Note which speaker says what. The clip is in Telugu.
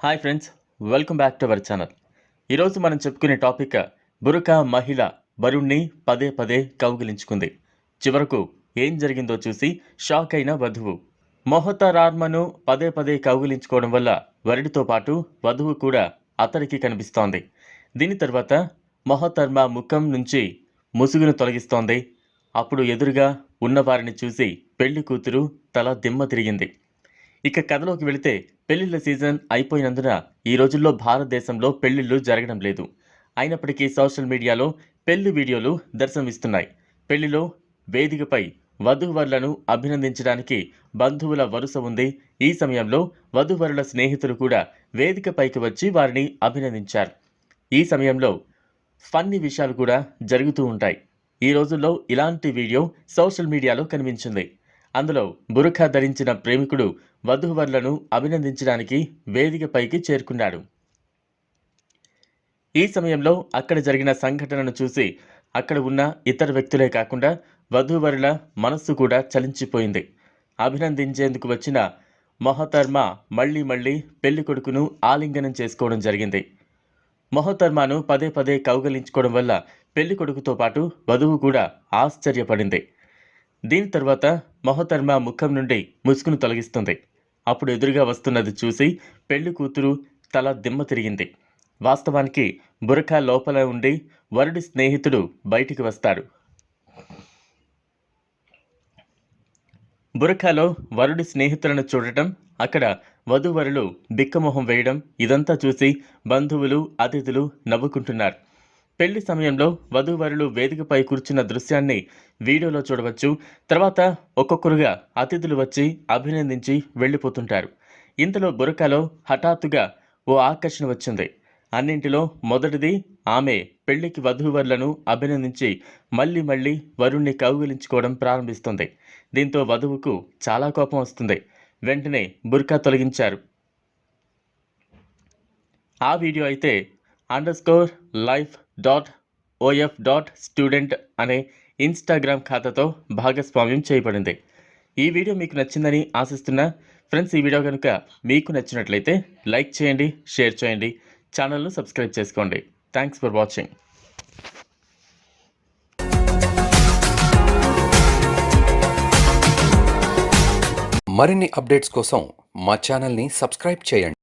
Speaker 1: Hi friends welcome back to our channel ఈరోజు మనం చెప్పుకునే టాపిక్ బురకా మహిళ వరుణ్ణి పదే పదే కౌగిలించుకుంది. చివరకు ఏం జరిగిందో చూసి షాక్ అయిన వధువు. మొహతరార్మను పదే పదే కౌగిలించుకోవడం వల్ల వరుడితో పాటు వధువు కూడా అతడికి కనిపిస్తోంది. దీని తర్వాత మొహతర్మ ముఖం నుంచి ముసుగును తొలగిస్తోంది. అప్పుడు ఎదురుగా ఉన్నవారిని చూసి పెళ్ళి కూతురు తల దిమ్మ తిరిగింది. ఇక కథలోకి వెళితే పెళ్ళిళ్ళ సీజన్ అయిపోయినందున ఈ రోజుల్లో భారతదేశంలో పెళ్ళిళ్ళు జరగడం లేదు. అయినప్పటికీ సోషల్ మీడియాలో పెళ్ళి వీడియోలు దర్శనమిస్తున్నాయి. పెళ్ళిలో వేదికపై వధూవరులను అభినందించడానికి బంధువుల వరుస ఉంది. ఈ సమయంలో వధూవరుల స్నేహితులు కూడా వేదికపైకి వచ్చి వారిని అభినందించారు. ఈ సమయంలో ఫన్నీ విషయాలు కూడా జరుగుతూ ఉంటాయి. ఈ రోజుల్లో ఇలాంటి వీడియో సోషల్ మీడియాలో కనిపించింది. అందులో బురఖా ధరించిన ప్రేమికుడు వధూవరులను అభినందించడానికి వేదికపైకి చేరుకున్నాడు. ఈ సమయంలో అక్కడ జరిగిన సంఘటనను చూసి అక్కడ ఉన్న ఇతర వ్యక్తులే కాకుండా వధూవరుల మనస్సు కూడా చలించిపోయింది. అభినందించేందుకు వచ్చిన మొహతర్మ మళ్ళీ మళ్ళీ పెళ్ళి కొడుకును ఆలింగనం చేసుకోవడం జరిగింది. మొహతర్మను పదే పదే కౌగలించుకోవడం వల్ల పెళ్ళి కొడుకుతో పాటు వధువు కూడా ఆశ్చర్యపడింది. దీని తర్వాత మొహతర్మ ముఖం నుండి ముసుగును తొలగిస్తుంది. అప్పుడు ఎదురుగా వస్తున్నది చూసి పెళ్ళి కూతురు తల దిమ్మ తిరిగింది. వాస్తవానికి బురఖా లోపల ఉండి వరుడి స్నేహితుడు బయటికి వస్తాడు. బురఖాలో వరుడి స్నేహితులను చూడటం అక్కడ వధూవరులు బిక్కమొహం వేయడం ఇదంతా చూసి బంధువులు అతిథులు నవ్వుకుంటున్నారు. పెళ్ళి సమయంలో వధూవరులు వేదికపై కూర్చున్న దృశ్యాన్ని వీడియోలో చూడవచ్చు. తర్వాత ఒక్కొక్కరుగా అతిథులు వచ్చి అభినందించి వెళ్ళిపోతుంటారు. ఇంతలో బురకాలో హఠాత్తుగా ఓ ఆకర్షణ వచ్చింది. అన్నింటిలో మొదటిది ఆమె పెళ్ళికి వధూవరులను అభినందించి మళ్ళీ మళ్ళీ వరుణ్ణి కౌగిలించుకోవడం ప్రారంభిస్తుంది. దీంతో వధువుకు చాలా కోపం వస్తుంది. వెంటనే బుర్కా తొలగించారు. ఆ వీడియో అయితే underscore life dot O F dot student అనే ఇన్స్టాగ్రామ్ ఖాతాతో భాగస్వామ్యం చేయబడింది. ఈ వీడియో మీకు నచ్చిందని ఆశిస్తున్నా ఫ్రెండ్స్ ఈ వీడియో కనుక మీకు నచ్చినట్లయితే లైక్ చేయండి షేర్ చేయండి ఛానల్ను సబ్స్క్రైబ్ చేసుకోండి. థ్యాంక్స్ ఫర్ వాచింగ్
Speaker 2: మరిన్ని అప్డేట్స్ కోసం మా ఛానల్ని సబ్స్క్రైబ్ చేయండి.